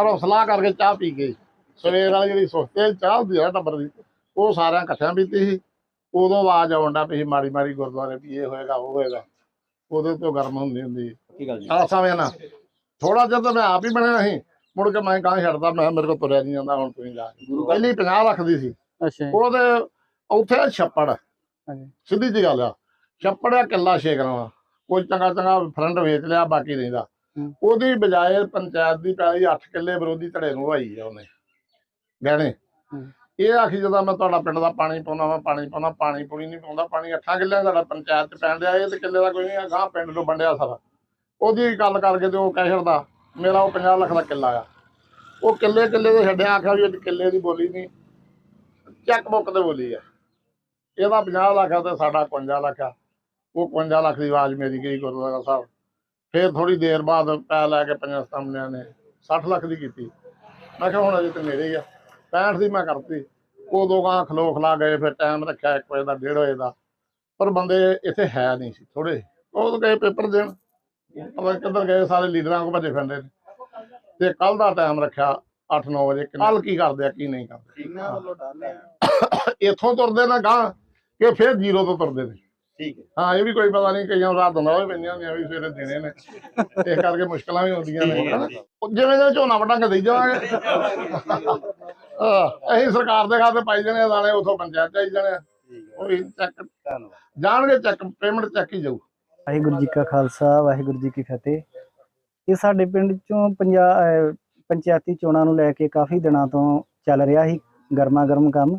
ਘਰੋਂ ਸਲਾਹ ਕਰਕੇ ਚਾਹ ਪੀ ਗਏ। ਸਵੇਰ ਵਾਲੀ ਜਿਹੜੀ ਸੁਸਤੇ ਚਾਹ ਹੁੰਦੀ ਆ ਟੱਬਰ ਦੀ ਉਹ ਸਾਰਿਆਂ ਇਕੱਠਿਆਂ ਪੀਤੀ ਸੀ। ਉਦੋਂ ਆਵਾਜ਼ ਆਉਂਦਾ ਪਈ ਸੀ ਮਾੜੀ ਮਾੜੀ ਗੁਰਦੁਆਰੇ ਵੀ ਇਹ ਹੋਏਗਾ ਉਹ ਹੋਏਗਾ। ਉਹਦੇ ਤੋਂ ਗਰਮ ਹੁੰਦੀ ਹੁੰਦੀ ਕੀ ਗੱਲ ਜੀ? ਨਾ ਥੋੜਾ ਜਿਹਾ ਤਾਂ ਮੈਂ ਆਪ ਹੀ ਬਣਿਆ ਸੀ। ਮੁੜ ਕੇ ਮੈਂ ਕਾਂ ਛੱਡਦਾ ਮੈਂ ਕਿਹਾ ਮੇਰੇ ਕੋਲ ਤੁਰਿਆ ਨਹੀਂ ਜਾਂਦਾ ਹੁਣ ਤੁਸੀਂ ਜਾ। ਪਹਿਲੀ 50 ਲੱਖ ਦੀ ਸੀ। ਅੱਛਾ ਉਹਦੇ ਉੱਥੇ ਛੱਪੜ। ਹਾਂਜੀ। ਸਿੱਧੀ ਜੀ ਗੱਲ ਆ। ਛੱਪੜ ਆ ਕਿੱਲਾ ਛੇਕਣਾ ਕੋਈ ਚੰਗਾ ਚੰਗਾ ਫਰੰਟ ਵੇਚ ਲਿਆ ਬਾਕੀ ਰਹਿੰਦਾ ਹੂੰ। ਉਹਦੀ ਬਜਾਏ ਪੰਚਾਇਤ ਦੀ ਪੈਲੀ 8 ਕਿੱਲੇ ਵਿਰੋਧੀ ਧੜੇ ਨੂੰ ਵਾਈ ਆ ਉਹਨੇ ਗਹਿਣੇ। ਇਹ ਆਖੀ ਜਦੋਂ ਮੈਂ ਤੁਹਾਡਾ ਪਿੰਡ ਦਾ ਪਾਣੀ ਪਾਉਂਦਾ ਮੈਂ ਪਾਣੀ ਪਾਉਂਦਾ ਪਾਣੀ ਪੂਣੀ ਨਹੀਂ ਪਾਉਂਦਾ ਪਾਣੀ 8 ਕਿੱਲਿਆਂ ਦਾ ਸਾਡਾ ਪੰਚਾਇਤ ਚ ਪੈਣ ਡਿਆ ਇਹ ਤੇ ਕਿੱਲੇ ਦਾ ਕੋਈ ਨਹੀਂ ਗਾਂ ਪਿੰਡ ਨੂੰ ਵੰਡਿਆ ਸਾਰਾ। ਉਹਦੀ ਗੱਲ ਕਰਕੇ ਤੇ ਉਹ ਕਹਿ ਛੱਡਦਾ ਮੇਰਾ ਉਹ 50 ਲੱਖ ਦਾ ਕਿੱਲਾ ਆ। ਉਹ ਕਿੱਲੇ ਕਿੱਲੇ ਦੇ ਛੱਡਿਆ ਆਖਿਆ ਵੀ ਇਹ ਕਿੱਲੇ ਦੀ ਬੋਲੀ ਨਹੀਂ ਚੈੱਕ ਬੁੱਕ ਤੇ ਬੋਲੀ ਆ। ਇਹਦਾ 50 ਲੱਖ ਆ ਤੇ ਸਾਡਾ 51 ਲੱਖ ਆ। ਉਹ 51 ਲੱਖ ਦੀ ਆਵਾਜ਼ ਮੇਰੀ ਗਈ ਗੁਰਦੁਆਰਾ ਸਾਹਿਬ। ਫਿਰ ਥੋੜੀ ਦੇਰ ਬਾਅਦ ਪੈ ਲੈ ਕੇ ਪੰਜਾਂ ਸਤੰਭਿਆਂ ਨੇ 60 ਲੱਖ ਦੀ ਕੀਤੀ। ਮੈਂ ਕਿਹਾ ਹੁਣ ਅਜੇ ਤੇ ਮੇਰੇ ਹੀ ਆ 65 ਦੀ ਮੈਂ ਕਰਤੀ। ਉਦੋਂ ਗਾਂ ਖਲੋ ਖਲਾ ਗਏ ਫਿਰ ਟਾਈਮ ਰੱਖਿਆ 1 ਵਜੇ ਦਾ 1:30 ਵਜੇ ਦਾ। ਪਰ ਬੰਦੇ ਇੱਥੇ ਹੈ ਨਹੀਂ ਸੀ ਥੋੜੇ ਉਹ ਗਏ ਪੇਪਰ ਦੇਣ। ਨੀ ਕਿੱਧਰ ਗਏ ਸਾਰੇ ਲੀਡਰਾਂ ਕੋ ਭੱਜੇ ਫਿਰਦੇ ਨੇ। ਤੇ ਕੱਲ ਦਾ ਟਾਈਮ ਰੱਖਿਆ 8-9 ਵਜੇ ਕੱਲ ਕੀ ਕਰਦੇ ਆ ਕੀ ਨਹੀਂ ਕਰਦੇ। ਇਹਨਾਂ ਵੱਲੋਂ ਇੱਥੋਂ ਤੁਰਦੇ ਨਾ ਗਾਂ ਕਿ ਫਿਰ ਜ਼ੀਰੋ ਤੋਂ ਤੁਰਦੇ ਨੇ। ਠੀਕ ਹੈ। ਹਾਂ ਇਹ ਵੀ ਕੋਈ ਪਤਾ ਨਹੀਂ ਕਈਆਂ ਨੂੰ ਰਾਤ ਹੁੰਦਾ ਵੀ ਪੈਂਦੀਆਂ ਹੁੰਦੀਆਂ ਵੀ ਸਵੇਰੇ ਦੇਣੇ ਨੇ। ਇਸ ਕਰਕੇ ਮੁਸ਼ਕਲਾਂ ਵੀ ਹੁੰਦੀਆਂ ਨੇ। ਹਨਾ। ਜਿਵੇਂ ਜਿਵੇਂ ਝੋਨਾ ਵਟਾਂ ਕੇ ਦੇਈ ਜਾਵਾਂਗੇ। ਹਾਂ, ਅਸੀਂ ਸਰਕਾਰ ਦੇ ਖਾਤੇ ਪਾਈ ਜਾਣੇ ਆ ਦਾਣੇ ਉਥੋਂ ਪੰਚਾਇਤ ਚ ਆਈ ਜਾਣੇ ਆ। ਠੀਕ ਹੈ। ਉਹ ਵੀ ਚੈੱਕ ਧੰਨਵਾਦ। ਜਾਣਗੇ ਚੈੱਕ ਪੇਮੈਂਟ ਚੈੱਕ ਹੀ ਜਾਊ। ਵਾਹਿਗੁਰੂ ਜੀ ਕਾ ਖਾਲਸਾ ਵਾਹਿਗੁਰੂ ਜੀ ਕੀ ਫਤਿਹ। ਇਹ ਸਾਡੇ ਪਿੰਡ ਚੋਂ ਪੰਜਾਬ ਪੰਚਾਇਤੀ ਚੋਣਾਂ ਨੂੰ ਲੈ ਕੇ ਕਾਫੀ ਦਿਨਾਂ ਤੋਂ ਚੱਲ ਰਿਹਾ ਸੀ ਗਰਮਾ ਗਰਮ ਕੰਮ।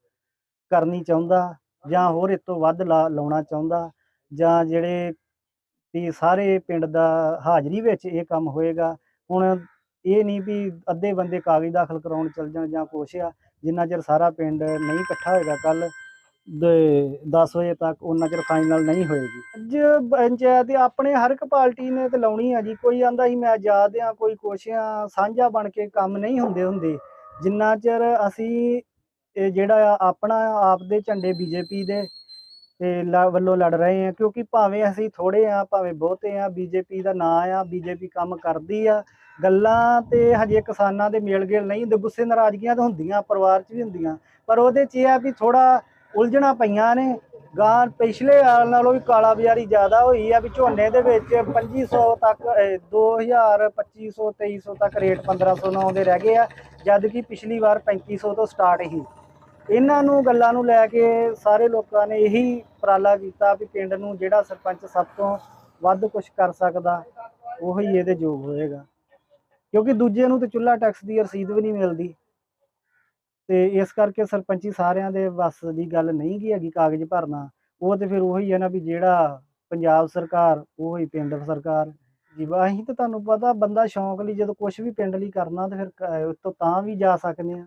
ਕਰਨੀ ਚਾਹੁੰਦਾ ਜਾਂ ਹੋਰ ਇਸ ਤੋਂ ਵੱਧ ਲਾ- ਲਾਉਣਾ ਚਾਹੁੰਦਾ ਜਾਂ ਜਿਹੜੇ ਵੀ ਸਾਰੇ ਪਿੰਡ ਦਾ ਹਾਜ਼ਰੀ ਵਿੱਚ ਇਹ ਕੰਮ ਹੋਏਗਾ, ਹੁਣ ਇਹ ਨਹੀਂ ਵੀ ਅੱਧੇ ਬੰਦੇ ਕਾਗਜ਼ ਦਾਖਲ ਕਰਾਉਣ ਚੱਲ ਜਾਣ ਜਾਂ ਕੁਛ ਆ, ਜਿੰਨਾ ਚਿਰ ਸਾਰਾ ਪਿੰਡ ਨਹੀਂ ਇਕੱਠਾ ਹੋਏਗਾ ਕੱਲ ਦੇ 10 ਵਜੇ ਤੱਕ ਉਹਨਾਂ ਚਿਰ ਫਾਈਨਲ ਨਹੀਂ ਹੋਏਗੀ। ਅੱਜ ਪੰਚਾਇਤ ਆਪਣੇ ਹਰ ਇੱਕ ਪਾਰਟੀ ਨੇ ਤੇ ਲਾਉਣੀ ਆ ਜੀ, ਕੋਈ ਆਂਦਾ ਸੀ ਮੈਂ ਆਜ਼ਾਦ ਆ, ਕੋਈ ਕੁਛ ਆ, ਸਾਂਝਾ ਬਣ ਕੇ ਕੰਮ ਨਹੀਂ ਹੁੰਦੇ ਹੁੰਦੇ, ਜਿੰਨਾ ਚਿਰ ਅਸੀਂ ਇਹ ਜਿਹੜਾ ਆ ਆਪਣਾ ਆਪ ਦੇ ਝੰਡੇ ਬੀਜੇਪੀ ਦੇ ਤੇ ਲ- ਵੱਲੋਂ ਲੜ ਰਹੇ ਆ ਕਿਉਂਕਿ ਭਾਵੇਂ ਅਸੀਂ ਥੋੜੇ ਆ ਭਾਵੇਂ ਬਹੁਤੇ ਆ ਬੀਜੇਪੀ ਦਾ ਨਾਂ ਆ ਬੀਜੇਪੀ ਕੰਮ ਕਰਦੀ ਆ ਗੱਲਾਂ ਤੇ ਹਜੇ ਕਿਸਾਨਾਂ ਦੇ ਮੇਲ ਗੇਲ ਨਹੀਂ ਹੁੰਦੇ ਗੁੱਸੇ ਨਾਰਾਜ਼ਗੀਆਂ ਤਾਂ ਹੁੰਦੀਆਂ ਪਰਿਵਾਰ 'ਚ ਵੀ ਹੁੰਦੀਆਂ ਪਰ ਉਹਦੇ 'ਚ ਇਹ ਆ ਵੀ ਥੋੜਾ ਉਲਝਣਾ ਪਈਆਂ ਨੇ ਗਾਂ ਪਿਛਲੇ ਸਾਲ ਨਾਲੋਂ ਵੀ ਕਾਲਾ ਬਾਜ਼ਾਰੀ ਜ਼ਿਆਦਾ ਹੋਈ ਆ ਵੀ ਝੋਨੇ ਦੇ ਵਿੱਚ 2500 ਤੱਕ ਅਹ, 2000 2500 2300 ਤੱਕ ਰੇਟ 1509 ਆਉਂਦੇ ਰਹਿ ਗਏ ਆ ਜਦ ਕਿ ਪਿਛਲੀ ਵਾਰ 3500 ਤੋਂ ਸਟਾਰਟ ਹੀ ਇਹਨਾਂ ਨੂੰ ਗੱਲਾਂ ਨੂੰ ਲੈ ਕੇ ਸਾਰੇ ਲੋਕਾਂ ਨੇ ਇਹੀ ਉਪਰਾਲਾ ਕੀਤਾ ਵੀ ਪਿੰਡ ਨੂੰ ਜਿਹੜਾ ਸਰਪੰਚ ਸਭ ਤੋਂ ਵੱਧ ਕੁਝ ਕਰ ਸਕਦਾ, ਉਹੀ ਇਹਦੇ ਯੋਗ ਹੋਏਗਾ। ਕਿਉਂਕਿ ਦੂਜੇ ਨੂੰ ਤੇ ਚੁੱਲ੍ਹਾ ਟੈਕਸ ਦੀ ਰਸੀਦ ਵੀ ਨਹੀਂ ਮਿਲਦੀ। ਤੇ ਇਸ ਕਰਕੇ ਸਰਪੰਚੀ ਸਾਰਿਆਂ ਦੇ ਵੱਸ ਦੀ ਗੱਲ ਨਹੀਂ ਗੀ ਹੈਗੀ ਕਾਗਜ਼ ਭਰਨਾ, ਉਹ ਤੇ ਫਿਰ ਉਹੀ ਹੈ ਨਾ ਵੀ ਜਿਹੜਾ ਪੰਜਾਬ ਸਰਕਾਰ, ਉਹੀ ਪਿੰਡ ਸਰਕਾਰ। ਜੀ ਅਸੀਂ ਤਾਂ ਤੁਹਾਨੂੰ ਪਤਾ ਬੰਦਾ ਸ਼ੌਂਕ ਲਈ ਜਦੋਂ ਕੁਝ ਵੀ ਪਿੰਡ ਲਈ ਕਰਨਾ ਤੇ ਫਿਰ ਕ- ਤਾਂ ਵੀ ਜਾ ਸਕਦੇ ਆ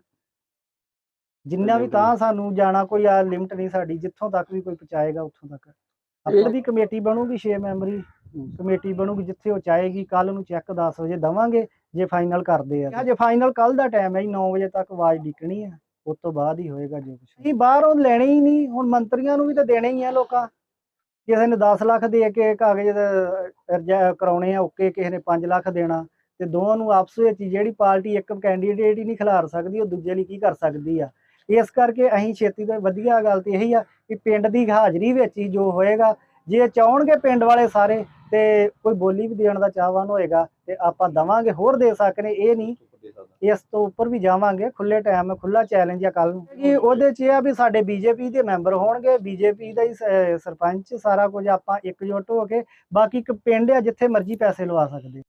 ਜਿੰਨਾ ਵੀ ਤਾਂ ਸਾਨੂੰ ਜਾਣਾ ਕੋਈ ਆ ਲਿਮਟ ਨਹੀਂ ਸਾਡੀ ਜਿੱਥੋਂ ਤੱਕ ਵੀ ਕੋਈ ਪਹੁੰਚਾਏਗਾ ਉੱਥੋਂ ਤੱਕ। ਆਪਣੀ ਦੀ ਕਮੇਟੀ ਬਣੂਗੀ 6 ਮੈਂਬਰੀ ਕਮੇਟੀ ਬਣੂਗੀ ਜਿੱਥੇ ਉਹ ਚਾਹੇਗੀ ਕੱਲ ਨੂੰ ਚੈੱਕ 10 ਵਜੇ ਦਵਾਂਗੇ ਜੇ ਫਾਈਨਲ ਕਰਦੇ ਆ ਜੇ ਫਾਈਨਲ ਕੱਲ ਦਾ ਟਾਈਮ ਹੈ 9 ਵਜੇ ਤੱਕ ਆਵਾਜ਼ ਡਿੱਕਣੀ ਆ ਉਸ ਤੋਂ ਬਾਅਦ ਹੀ ਹੋਏਗਾ ਜੋ ਕੁਝ ਨਹੀਂ ਬਾਹਰੋਂ ਲੈਣੇ ਹੀ ਨਹੀਂ ਹੁਣ ਮੰਤਰੀਆਂ ਨੂੰ ਵੀ ਤਾਂ ਦੇਣੇ ਹੀ ਆ ਲੋਕਾਂ। ਕਿਸੇ ਨੇ 10 ਲੱਖ ਦੇ ਕੇ ਕਾਗਜ਼ ਕਰਾਉਣੇ ਆ ਓਕੇ ਕਿਸੇ ਨੇ 5 ਲੱਖ ਦੇਣਾ ਤੇ ਦੋਵਾਂ ਨੂੰ ਆਪਸ ਵਿੱਚ ਜਿਹੜੀ ਪਾਰਟੀ ਇੱਕ ਕੈਂਡੀਡੇਟ ਹੀ ਨਹੀਂ ਖਿਲਾਰ ਸਕਦੀ ਉਹ ਦੂਜੇ ਲਈ ਕੀ ਕਰ ਸਕਦੀ ਆ? ਇਸ ਕਰਕੇ ਅਸੀਂ ਛੇਤੀ ਤੋਂ ਵਧੀਆ ਗੱਲ ਤੇ ਇਹੀ ਆ ਕਿ ਪਿੰਡ ਦੀ ਹਾਜ਼ਰੀ ਵਿੱਚ ਹੀ ਜੋ ਹੋਏਗਾ, ਜੇ ਚਾਹਣਗੇ ਪਿੰਡ ਵਾਲੇ ਸਾਰੇ ਤੇ ਕੋਈ ਬੋਲੀ ਵੀ ਦੇਣ ਦਾ ਚਾਹਵਾਨ ਹੋਏਗਾ ਤੇ ਆਪਾਂ ਦਵਾਂਗੇ, ਹੋਰ ਦੇ ਸਕਨੇ ਇਹ ਨਹੀਂ। ਇਸ ਤੋਂ ਉੱਪਰ ਵੀ ਜਾਵਾਂਗੇ ਖੁੱਲੇ ਟਾਈਮ ਹੈ ਖੁੱਲਾ ਚੈਲੰਜ ਆ ਕੱਲ ਨੂੰ। ਕਿ ਉਹਦੇ 'ਚ ਇਹ ਆ ਵੀ ਸਾਡੇ ਬੀਜੇਪੀ ਦੇ ਮੈਂਬਰ ਹੋਣਗੇ ਬੀਜੇਪੀ ਦਾ ਹੀ ਸਰਪੰਚ, ਸਾਰਾ ਕੁਝ ਆਪਾਂ ਇਕਜੁੱਟ ਹੋ ਕੇ, ਬਾਕੀ ਇੱਕ ਪਿੰਡ ਆ ਜਿੱਥੇ ਮਰਜ਼ੀ ਪੈਸੇ ਲਵਾ ਸਕਦੇ।